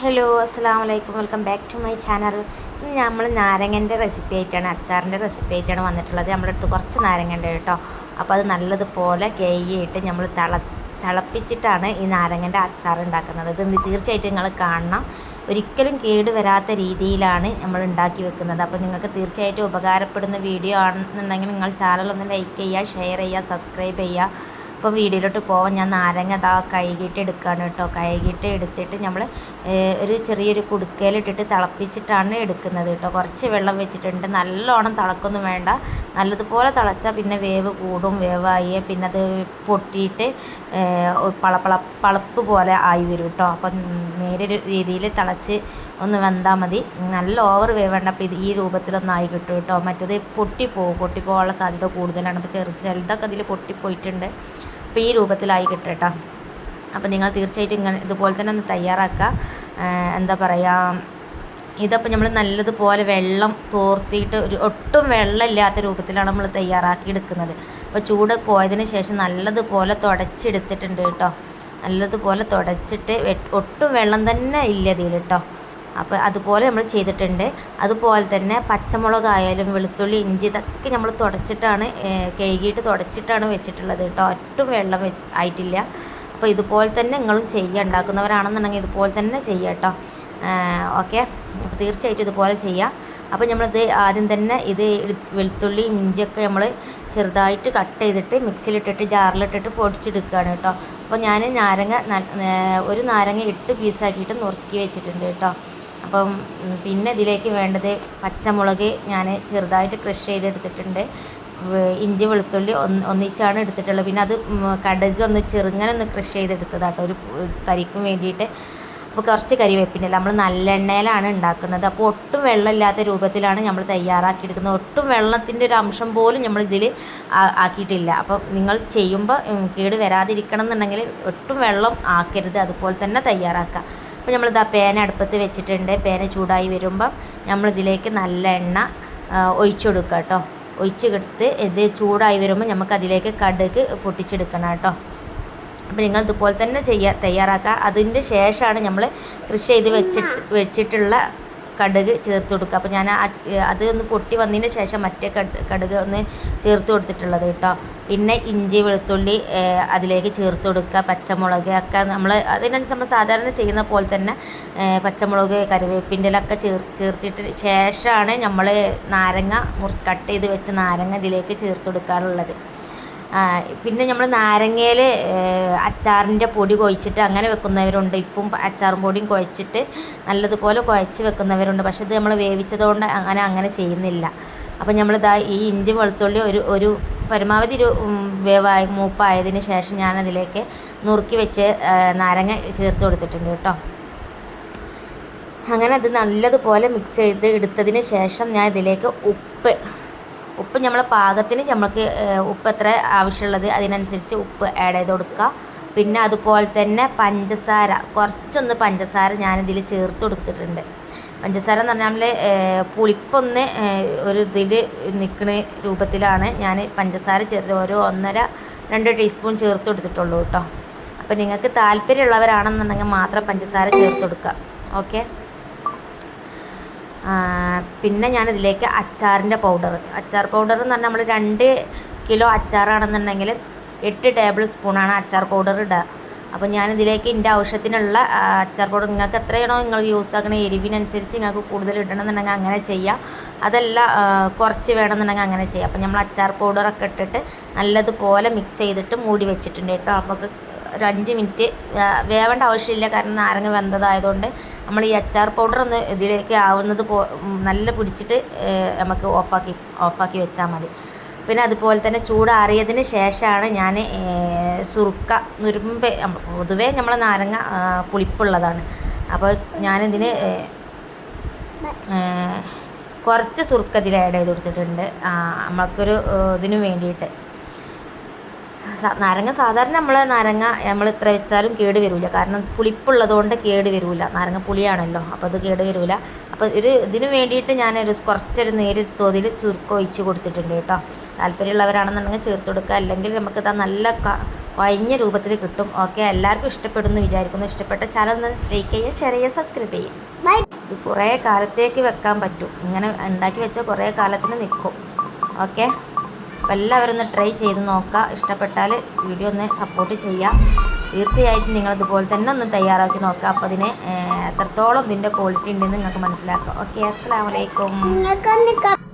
Hello അസ്സാം വലൈക്കും welcome back to my channel ഇന്ന് നമ്മൾ നാരങ്ങന്റെ റെസിപ്പി ആയിട്ടാണ് അച്ചാറിന്റെ റെസിപ്പി ആയിട്ടാണ് വന്നിട്ടുള്ളത്. നമ്മുടെ അടുത്ത് കുറച്ച് നാരങ്ങന്റെ കേട്ടോ. അപ്പോൾ അത് നല്ലതുപോലെ കേയിട്ട് നമ്മൾ തിള തിളപ്പിച്ചിട്ടാണ് ഈ നാരങ്ങന്റെ അച്ചാർ ഉണ്ടാക്കുന്നത്. ഇത് തീർച്ചയായിട്ടും നിങ്ങൾ കാണണം. ഒരിക്കലും കേട് വരാത്ത രീതിയിലാണ് നമ്മൾ ഉണ്ടാക്കി വെക്കുന്നത്. അപ്പോൾ നിങ്ങൾക്ക് തീർച്ചയായിട്ടും ഉപകാരപ്പെടുന്ന വീഡിയോ ആണെന്നുണ്ടെങ്കിൽ നിങ്ങൾ ചാനൽ ഒന്ന് ലൈക്ക് ചെയ്യുക ഷെയർ ചെയ്യുക സബ്സ്ക്രൈബ് ചെയ്യുക. അപ്പോൾ വീഡിയോയിലോട്ട് പോവാൻ ഞാൻ നാരങ്ങ ദാ കഴുകിയിട്ട് എടുക്കുകയാണ് കേട്ടോ. കഴുകിയിട്ട് എടുത്തിട്ട് നമ്മൾ ഒരു ചെറിയൊരു കുടുക്കയിലിട്ടിട്ട് തിളപ്പിച്ചിട്ടാണ് എടുക്കുന്നത് കേട്ടോ. കുറച്ച് വെള്ളം വെച്ചിട്ടുണ്ട്. നല്ലോണം തിളക്കൊന്നും വേണ്ട. നല്ലതുപോലെ തിളച്ചാൽ പിന്നെ വേവ് കൂടും വേവായി. പിന്നെ അത് പൊട്ടിയിട്ട് പളപ്പള പളപ്പ് പോലെ ആയി വരും കേട്ടോ. അപ്പം നേരെ രീതിയിൽ തിളച്ച് ഒന്ന് വെന്താൽ മതി. നല്ല ഓവർ വേവേണ്ട. അപ്പോൾ ഇത് ഈ രൂപത്തിലൊന്നും ആയി കിട്ടും കേട്ടോ. മറ്റേത് പൊട്ടിപ്പോവും. പൊട്ടിപ്പോകാനുള്ള സാധ്യത കൂടുതലാണ്. അപ്പോൾ ചെറു ചിലതൊക്കെ അതിൽ പൊട്ടിപ്പോയിട്ടുണ്ട്. അപ്പോൾ ഈ രൂപത്തിലായി കിട്ടും അപ്പോൾ നിങ്ങൾ തീർച്ചയായിട്ടും ഇങ്ങനെ ഇതുപോലെ തന്നെ ഒന്ന് തയ്യാറാക്കുക. എന്താ പറയുക ഇതപ്പോൾ നമ്മൾ നല്ലതുപോലെ വെള്ളം തോർത്തിയിട്ട് ഒരു ഒട്ടും വെള്ളമില്ലാത്ത രൂപത്തിലാണ് നമ്മൾ തയ്യാറാക്കി എടുക്കുന്നത്. അപ്പോൾ ചൂട് പോയതിന് ശേഷം നല്ലതുപോലെ തുടച്ചെടുത്തിട്ടുണ്ട് കേട്ടോ. നല്ലതുപോലെ തുടച്ചിട്ട് ഒട്ടും വെള്ളം തന്നെ ഇല്ല ഇതിൽ കേട്ടോ. അപ്പോൾ അതുപോലെ നമ്മൾ ചെയ്തിട്ടുണ്ട്. അതുപോലെ തന്നെ പച്ചമുളകായാലും വെളുത്തുള്ളി ഇഞ്ചി ഇതൊക്കെ നമ്മൾ തുടച്ചിട്ടാണ് കഴുകിയിട്ട് തുടച്ചിട്ടാണ് വെച്ചിട്ടുള്ളത് കേട്ടോ. ഒട്ടും വെള്ളം ആയിട്ടില്ല. അപ്പോൾ ഇതുപോലെ തന്നെ നിങ്ങളും ചെയ്യുക. ഉണ്ടാക്കുന്നവരാണെന്നുണ്ടെങ്കിൽ ഇതുപോലെ തന്നെ ചെയ്യുക കേട്ടോ. ഓക്കെ? അപ്പോൾ തീർച്ചയായിട്ടും ഇതുപോലെ ചെയ്യുക അപ്പോൾ നമ്മളിത് ആദ്യം തന്നെ ഇത് വെളുത്തുള്ളി ഇഞ്ചിയൊക്കെ നമ്മൾ ചെറുതായിട്ട് കട്ട് ചെയ്തിട്ട് മിക്സിയിലിട്ടിട്ട് ജാറിലിട്ടിട്ട് പൊടിച്ചെടുക്കുകയാണ് കേട്ടോ. അപ്പോൾ ഞാൻ നാരങ്ങ ഒരു നാരങ്ങ എട്ട് പീസാക്കിയിട്ട് നുറുക്കി വെച്ചിട്ടുണ്ട് കേട്ടോ. അപ്പം പിന്നെ ഇതിലേക്ക് വേണ്ടത് പച്ചമുളക് ഞാൻ ചെറുതായിട്ട് ക്രഷ് ചെയ്തെടുത്തിട്ടുണ്ട്. ഇഞ്ചി വെളുത്തുള്ളി ഒന്ന് ഒന്നിച്ചാണ് എടുത്തിട്ടുള്ളത്. പിന്നെ അത് കടുക് ഒന്ന് ചെറുങ്ങനെ ഒന്ന് ക്രഷ് ചെയ്തെടുത്തതാട്ടോ ഒരു കരിക്കും വേണ്ടിയിട്ട്. അപ്പോൾ കുറച്ച് കരിവേപ്പിന്റെ നമ്മൾ നല്ലെണ്ണയിലാണ് ഉണ്ടാക്കുന്നത്. അപ്പോൾ ഒട്ടും വെള്ളമില്ലാത്ത രൂപത്തിലാണ് നമ്മൾ തയ്യാറാക്കിയെടുക്കുന്നത്. ഒട്ടും വെള്ളത്തിന്റെ ഒരു അംശം പോലും നമ്മൾ ഇതിൽ ആക്കിയിട്ടില്ല. അപ്പോൾ നിങ്ങൾ ചെയ്യുമ്പോൾ കേട് വരാതിരിക്കണം എന്നുണ്ടെങ്കിൽ ഒട്ടും വെള്ളം ആക്കരുത്. അതുപോലെ തന്നെ തയ്യാറാക്കുക. അപ്പോൾ നമ്മളിതാ പേന അടുപ്പത്ത് വെച്ചിട്ടുണ്ട്. പേന ചൂടായി വരുമ്പം നമ്മളിതിലേക്ക് നല്ല എണ്ണ ഒഴിച്ചു കൊടുക്കുക കേട്ടോ ഒഴിച്ചെടുത്ത് ഇത് ചൂടായി വരുമ്പോൾ നമുക്ക് അതിലേക്ക് കടുക് പൊട്ടിച്ചെടുക്കണം കേട്ടോ അപ്പോൾ നിങ്ങൾ ഇതുപോലെ തന്നെ ചെയ്യുക തയ്യാറാക്കുക. അതിന്റെ ശേഷമാണ് നമ്മൾ കൃഷി ചെയ്ത് വെച്ചിട്ട് വെച്ചിട്ടുള്ള കടുക് ചേർത്ത് കൊടുക്കുക. അപ്പോൾ ഞാൻ അത് ഒന്ന് പൊട്ടി വന്നതിന് ശേഷം മറ്റേ കടുക് ഒന്ന് ചേർത്ത് കൊടുത്തിട്ടുള്ളത് കേട്ടോ പിന്നെ ഇഞ്ചി വെളുത്തുള്ളി അതിലേക്ക് ചേർത്ത് കൊടുക്കുക പച്ചമുളക് ഒക്കെ നമ്മൾ അതിനനുസരിച്ച് നമ്മൾ സാധാരണ ചെയ്യുന്ന പോലെ തന്നെ പച്ചമുളക് കറിവേപ്പിന്റെ ഒക്കെ ചേർ ചേർത്തിട്ട് ശേഷമാണ് നമ്മൾ നാരങ്ങ കട്ട് ചെയ്ത് വെച്ച നാരങ്ങ ഇതിലേക്ക് ചേർത്ത് കൊടുക്കാറുള്ളത്. പിന്നെ നമ്മൾ നാരങ്ങയിൽ അച്ചാറിന്റെ പൊടി കുഴച്ചിട്ട് അങ്ങനെ വെക്കുന്നവരുണ്ട്. ഇപ്പം അച്ചാറും പൊടിയും കുഴച്ചിട്ട് നല്ലതുപോലെ കുഴച്ച് വെക്കുന്നവരുണ്ട്. പക്ഷെ ഇത് നമ്മൾ വേവിച്ചതുകൊണ്ട് അങ്ങനെ അങ്ങനെ ചെയ്യുന്നില്ല. അപ്പം നമ്മളിതാ ഈ ഇഞ്ചി വെളുത്തുള്ളി ഒരു ഒരു പരമാവധി ഒരു വേവായി മൂപ്പായതിന് ശേഷം ഞാനതിലേക്ക് നുറുക്കി വെച്ച് നാരങ്ങ ചേർത്ത് കൊടുത്തിട്ടുണ്ട് കേട്ടോ. അങ്ങനെ അത് നല്ലതുപോലെ മിക്സ് ചെയ്ത് എടുത്തതിന് ശേഷം ഞാൻ ഇതിലേക്ക് ഉപ്പ് ഉപ്പ് നമ്മൾ പാകത്തിന് നമുക്ക് ഉപ്പ് എത്ര ആവശ്യമുള്ളത് അതിനനുസരിച്ച് ഉപ്പ് ആഡ് ചെയ്ത് കൊടുക്കുക. പിന്നെ അതുപോലെ തന്നെ പഞ്ചസാര കുറച്ചൊന്ന് പഞ്ചസാര ഞാനിതിൽ ചേർത്ത് കൊടുത്തിട്ടുണ്ട്. പഞ്ചസാര എന്ന് പറഞ്ഞാൽ പുളിപ്പൊന്ന് ഒരു ഇതിൽ നിൽക്കുന്ന രൂപത്തിലാണ് ഞാൻ പഞ്ചസാര ചേർത്ത് ഒരു ഒന്നര രണ്ട് ടീസ്പൂൺ ചേർത്ത് കൊടുത്തിട്ടുള്ളൂ കേട്ടോ അപ്പോൾ നിങ്ങൾക്ക് താല്പര്യമുള്ളവരാണെന്നുണ്ടെങ്കിൽ മാത്രം പഞ്ചസാര ചേർത്ത് കൊടുക്കുക. ഓക്കെ? പിന്നെ ഞാനിതിലേക്ക് അച്ചാറിന്റെ പൗഡർ. അച്ചാർ പൗഡർ എന്ന് പറഞ്ഞാൽ നമ്മൾ രണ്ട് കിലോ അച്ചാറാണെന്നുണ്ടെങ്കിൽ എട്ട് ടേബിൾ സ്പൂണാണ് അച്ചാർ പൗഡർ ഇടുക. അപ്പോൾ ഞാനിതിലേക്ക് എന്റെ ആവശ്യത്തിനുള്ള അച്ചാർ പൗഡർ നിങ്ങൾക്ക് എത്രയാണോ നിങ്ങൾ യൂസ് ആക്കണ എരിവിനനുസരിച്ച് നിങ്ങൾക്ക് കൂടുതൽ ഇടണമെന്നുണ്ടെങ്കിൽ അങ്ങനെ ചെയ്യാം. അതല്ല കുറച്ച് വേണമെന്നുണ്ടെങ്കിൽ അങ്ങനെ ചെയ്യാം. അപ്പോൾ നമ്മൾ അച്ചാർ പൗഡറൊക്കെ ഇട്ടിട്ട് നല്ലതുപോലെ മിക്സ് ചെയ്തിട്ട് മൂടി വെച്ചിട്ടുണ്ട് കേട്ടോ. അപ്പോൾ ഒരു അഞ്ച് മിനിറ്റ് വേവേണ്ട ആവശ്യമില്ല. കാരണം നാരങ്ങ വെന്തതായതുകൊണ്ട് നമ്മൾ ഈ അച്ചാർ പൗഡർ ഒന്ന് ഇതിലേക്ക് ആവുന്നത് പോ നല്ല പിടിച്ചിട്ട് നമുക്ക് ഓഫാക്കി ഓഫാക്കി വെച്ചാൽ മതി. പിന്നെ അതുപോലെ തന്നെ ചൂടാറിയതിന് ശേഷമാണ് ഞാൻ സുറുക്ക നുരുമ്പ് പൊതുവേ നമ്മളെ നാരങ്ങ പുളിപ്പുള്ളതാണ്. അപ്പോൾ ഞാനിതിന് കുറച്ച് സുറുക്ക ഇതിൽ ആഡ് ചെയ്ത് കൊടുത്തിട്ടുണ്ട്. നമ്മൾക്കൊരു ഇതിന് വേണ്ടിയിട്ട്. നാരങ്ങ സാധാരണ നമ്മൾ നാരങ്ങ നമ്മൾ ഇത്ര വെച്ചാലും കേട് വരില്ല കാരണം പുളിപ്പുള്ളതുകൊണ്ട് കേട് വരില്ല നാരങ്ങ പുളിയാണല്ലോ അപ്പോൾ അത് കേട് വരില്ല അപ്പോൾ ഒരു ഇതിന് വേണ്ടിയിട്ട് ഞാനൊരു കുറച്ചൊരു നേരിയ തോതിൽ ചുരുക്കം ഒഴിച്ച് കൊടുത്തിട്ടുണ്ട് കേട്ടോ. താല്പര്യമുള്ളവരാണെന്നുണ്ടെങ്കിൽ ചേർത്ത് കൊടുക്കുക. അല്ലെങ്കിൽ നമുക്ക് ഇതാ നല്ല ഒഴിഞ്ഞ രൂപത്തിൽ കിട്ടും. ഓക്കെ എല്ലാവർക്കും ഇഷ്ടപ്പെടുമെന്ന് വിചാരിക്കുന്നു. ഇഷ്ടപ്പെട്ട ചാനൽ ഒന്ന് ലൈക്ക് ചെയ്യുക ഷെയർ ചെയ്യുക സബ്സ്ക്രൈബ് ചെയ്യുക. ഇത് കുറേ കാലത്തേക്ക് വെക്കാൻ പറ്റും. ഇങ്ങനെ ഉണ്ടാക്കി വെച്ചാൽ കുറേ കാലത്തിന് നിൽക്കും. ഓക്കെ അപ്പോൾ എല്ലാവരും ഒന്ന് ട്രൈ ചെയ്ത് നോക്കുക. ഇഷ്ടപ്പെട്ടാൽ വീഡിയോ ഒന്ന് സപ്പോർട്ട് ചെയ്യുക. തീർച്ചയായിട്ടും നിങ്ങൾ ഇതുപോലെ തന്നെ ഒന്ന് തയ്യാറാക്കി നോക്കുക. അപ്പോൾ അതിന് എത്രത്തോളം ഇതിന്റെ ക്വാളിറ്റി ഉണ്ടെന്ന് നിങ്ങൾക്ക് മനസ്സിലാക്കാം. ഓക്കെ അസ്സാം വലൈക്കും